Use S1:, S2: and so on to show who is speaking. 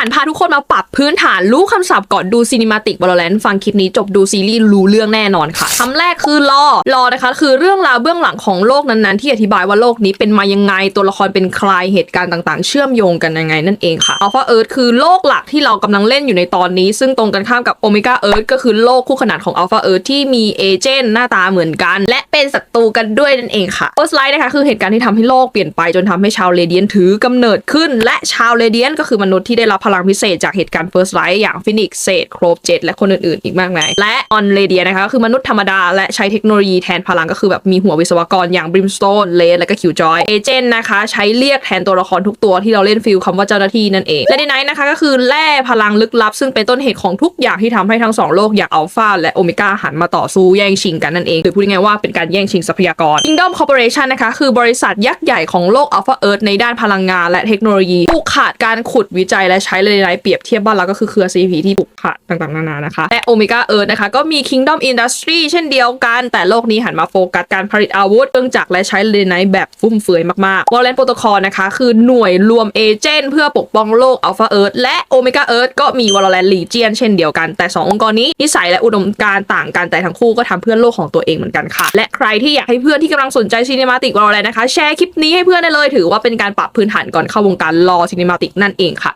S1: านพาทุกคนมาปรับพื้นฐานรู้คำศัพท์ก่อนดูซีนิมาติก Valorant ฟังคลิปนี้จบดูซีรีส์รู้เรื่องแน่นอนค่ะคำแรกคือรอรอนะคะ คือเรื่องราวเบื้องหลังของโลกนั้นๆ ที่อธิบายว่าโลกนี้เป็นมายังไงตัวละครเป็นใครเหตุการณ์ต่างๆ เชื่อมโยงกันยังไงนั่นเองค่ะ Alpha Earth คือโลกหลักที่เรากำลังเล่นอยู่ในตอนนี้ ซึ่งตรงกันข้ามกับ Omega Earth ก็คือโลกคู่ขนานของ Alpha Earth ที่มีเอเจนต์หน้าตาเหมือนกัน และเป็นศัตรูกันด้วยนั่นเองค่ะ First Light นะคะคือเหตุการณ์ที่ทำให้โลกเปลี่ยนไปจนทำให้ชาวเรเดียนถือกำเนิดขึ้น และชาวเรเดียนก็คือมนุษย์ที่ได้รับพลังพิเศษจากเหตุการณ์ First Light อย่างฟินิกเซดโครบเจ็และคนอื่นๆ อีกมากมาย และออนเรเดียนะคะก็คือมนุษย์ธรรมดา และใช้เทคโนโลยีแทนพลังก็คือแบบมีหัววิศวกรอย่าง Brimstone เลสและก็คิวจอยเอเจนต์นะคะ ใช้เรียกแทนตัวละครทุกตัวที่เราเล่นฟิลคำว่าเจ้าหน้าที่นั่นเองและในไนท์นะคะก็คือแร่พลังลึกลับ ซึ่งเป็นต้นเหตุของทุกอย่างที่ทำให้ทั้งสองโลกอย่างอัลฟาและโอเมก้าหันมาต่อสู้แย่งชิงกันนั่นเองหรือพูดง่ายๆว่าเป็นการแย่งชิงทรัพยากร Kingdom Corporation นะคะคือบริษัทยักษ์ใหญ่ของโลก Alpha Earth ในด้านพลังงานและเทคโนโลยีผูกขาดการขุดวิจัยและใช้เลยไนท์เปรียบเทียบบ้านเราก็คือเครือ CP ที่ผูกขาดต่างๆนานานะคะ และ Omega Earth นะคะ ก็มี Kingdom Industry เช่นเดียวกัน แต่โลกนี้หันมาโฟกัสการผลิตอาวุธเครื่องจักรและใช้เลนไนแบบฟุ่มเฟือยมากๆ Valorant Protocol นะคะ คือหน่วยรวมเอเจนต์เพื่อปกป้องโลก Alpha Earth และ Omega Earth ก็มี Valorant Legion เช่นเดียวกัน แต่ 2 องค์กรนี้นิสัยและอุดมการณ์ต่างกันแต่ทั้งคู่ก็ทำเพื่อโลกของตัวเองเหมือนกันค่ะ และใครที่อยากให้เพื่อนที่กำลังสนใจ Cinematic Valorant นะคะแชร์คลิปนี้ให้เพื่อนได้เลยถือว่าเป็นการปรับพื้นฐานก่อนเข้าวงการรอ Cinematic นั่นเองค่ะ